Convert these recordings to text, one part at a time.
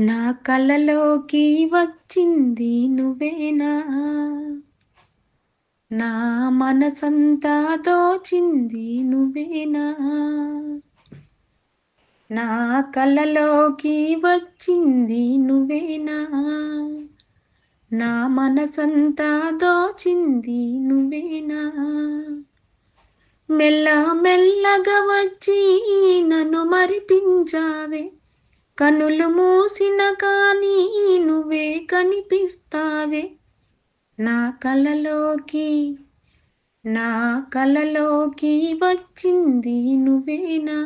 నా కలలోకి వచ్చింది నువ్వేనా? నా మనసంతా దోచింది నువ్వేనా? నా కలలోకి వచ్చింది నువ్వేనా? నా మనసంతా దోచింది నువ్వేనా? మెల్ల మెల్లగా వచ్చి నన్ను మరిపించావే. కనులు మూసిన కానీ నువ్వే కనిపిస్తావే. నా కలలోకి నా కలలోకి వచ్చింది నువ్వేనా?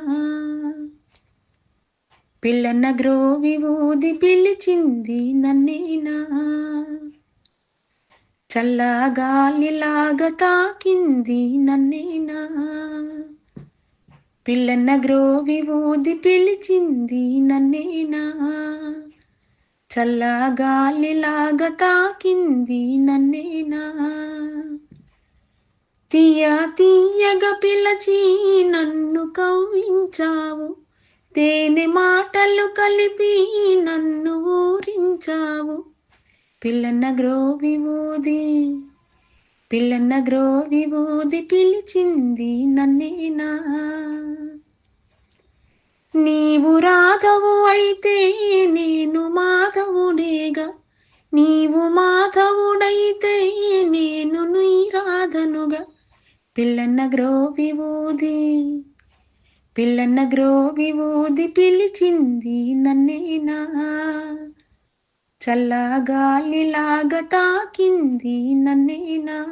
పిల్లన గ్రోవి ఊది పిలిచింది నన్నేనా? చల్లగాలిలాగా తాకింది నన్నేనా? పిల్లన్న గ్రోవి ఊది పిలిచింది నన్నేనా. చల్లగాలిలాగా తాకింది నన్నేనా. తీయ తీయగా పిలచి నన్ను కవ్వించావు. తేనె మాటలు కలిపి నన్ను ఊరించావు. పిల్లన్న గ్రోవి ఊది పిల్లన్న గ్రోవి ఊది పిలిచింది నన్నేనా? నీవు రాధవు అయితే నేను మాధవుడేగా. నీవు మాధవుడైతే నేను నీ రాధనుగా పిల్లన్న గ్రోవి ఊది పిల్లన్న గ్రోవి ఊది పిలిచింది నన్నేనా? చల్లగాలిలాగా తాకింది నన్నేనా?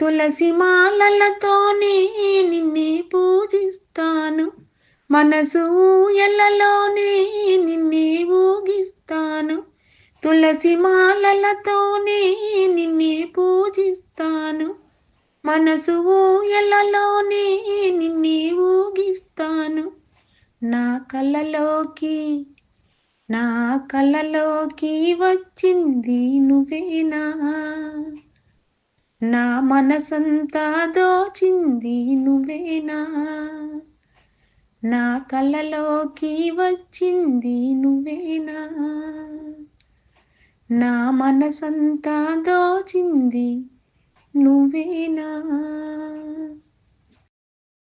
తులసి మాలలతోనే నిన్నే పూజిస్తాను. మనసు ఎల్లలోనే నిన్నే ఊగిస్తాను. తులసి మాలలతోనే నిన్నే పూజిస్తాను. మనసు ఎల్లలోనే నిన్నే ఊగిస్తాను. నా కళ్ళలోకి నా కలలోకి వచ్చింది నువ్వేనా? నా మనసంతా దోచింది నువ్వేనా? నా కళ్ళలోకి వచ్చింది నువ్వేనా? నా మనసంతా దోచింది నువ్వేనా?